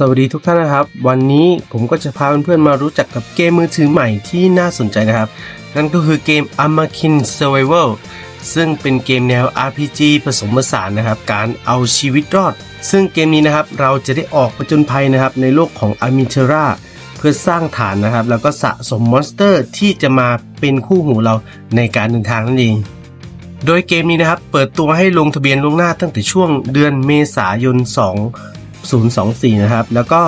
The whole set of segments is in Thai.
สวัสดีทุกท่านนะครับ วันนี้ผมก็จะพาเพื่อนๆมารู้จักกับเกมมือถือใหม่ที่น่าสนใจนะครับ นั่นก็คือเกม Amakin Survival ซึ่งเป็นเกมแนว RPG ผสมผสานนะครับ การเอาชีวิตรอด ซึ่งเกมนี้นะครับเราจะได้ออกผจญภัยนะครับในโลกของ a m i t e r a เพื่อสร้างฐานนะครับ แล้วก็สะสมมอนสเตอร์ที่จะมาเป็นคู่หูเราในการเดินทางนั่นเองโดยเกมนี้นะครับ เปิดตัวให้ลงทะเบียนล่วงหน้าตั้งแต่ช่วงเดือนเมษายน 024 นะครับ แล้วก็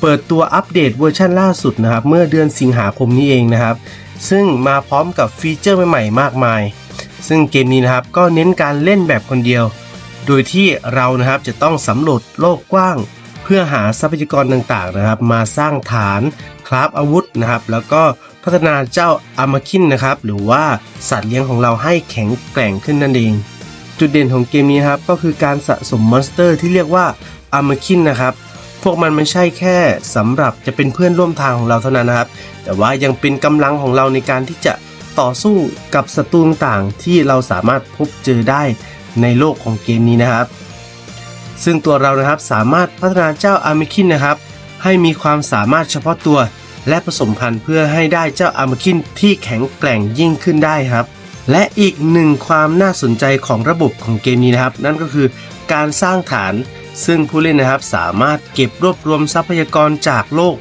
เปิดตัวอัปเดตเวอร์ชันล่าสุดนะครับ เมื่อเดือนสิงหาคมนี้เองนะครับ ซึ่งมาพร้อมกับฟีเจอร์ใหม่ๆ มากมาย ซึ่งเกมนี้นะครับก็เน้นการเล่นแบบคนเดียว โดยที่เรานะครับจะต้องสำรวจโลกกว้าง เพื่อหาทรัพยากรต่างๆนะครับ มาสร้างฐานคราฟอาวุธนะครับ แล้วก็พัฒนาเจ้าอามาคินนะครับ หรือว่าสัตว์เลี้ยงของเราให้แข็งแกร่งขึ้นนั่นเอง จุดเด่นของเกมนี้ครับก็คือการสะสมมอนสเตอร์ที่เรียกว่า อามาคินนะครับพวกมันไม่ใช่แค่สำหรับจะเป็นเพื่อนร่วมทางของเราเท่านั้นนะครับ แต่ว่ายังเป็นกำลังของเราในการที่จะต่อสู้กับศัตรูต่างๆที่เราสามารถพบเจอได้ในโลกของเกมนี้นะครับ ซึ่งตัวเรานะครับสามารถพัฒนาเจ้าอามิคินนะครับ ให้มีความสามารถเฉพาะตัว และผสมพันธุ์เพื่อให้ได้เจ้าอามิคินที่แข็งแกร่งยิ่งขึ้นได้ครับ และอีกหนึ่งความน่าสนใจของระบบของเกมนี้นะครับ นั่นก็คือการสร้างฐาน ซึ่งผู้เล่นนะครับสามารถเก็บรวบรวมทรัพยากรจากโลก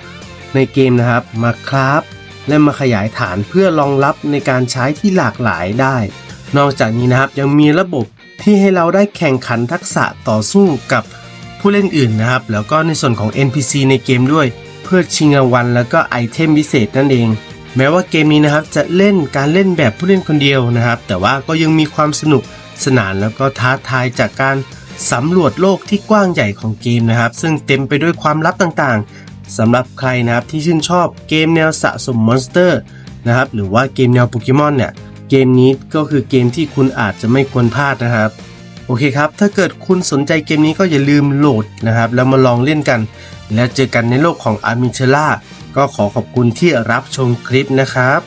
ในเกมนะครับมาคราฟและมาขยายฐานเพื่อรองรับในการใช้ที่หลากหลายได้ นอกจากนี้นะครับยังมีระบบที่ให้เราได้แข่งขันทักษะต่อสู้กับผู้เล่นอื่นนะครับ แล้วก็ในส่วนของ NPC ในเกมด้วย เพื่อชิงรางวัลแล้วก็ไอเทมพิเศษนั่นเอง แม้ว่าเกมนี้นะครับจะเล่นการเล่นแบบผู้เล่นคนเดียวนะครับ แต่ว่าก็ยังมีความสนุกสนานแล้วก็ท้าทายจากการ สำรวจโลกที่กว้างใหญ่ของเกมนะครับ ซึ่งเต็มไปด้วยความลับต่างๆสำหรับใครนะครับที่ชื่นชอบเกมแนวสะสมมอนสเตอร์นะครับหรือว่าเกมแนวโปเกมอนเนี่ยเกมนี้ก็คือเกมที่คุณอาจจะไม่ควรพลาดนะครับโอเคครับ ถ้าเกิดคุณสนใจเกมนี้ก็อย่าลืมโหลดนะครับ แล้วมาลองเล่นกัน แล้วเจอกันในโลกของอาร์มิเชล่าก็ขอขอบคุณที่รับชมคลิปนะครับ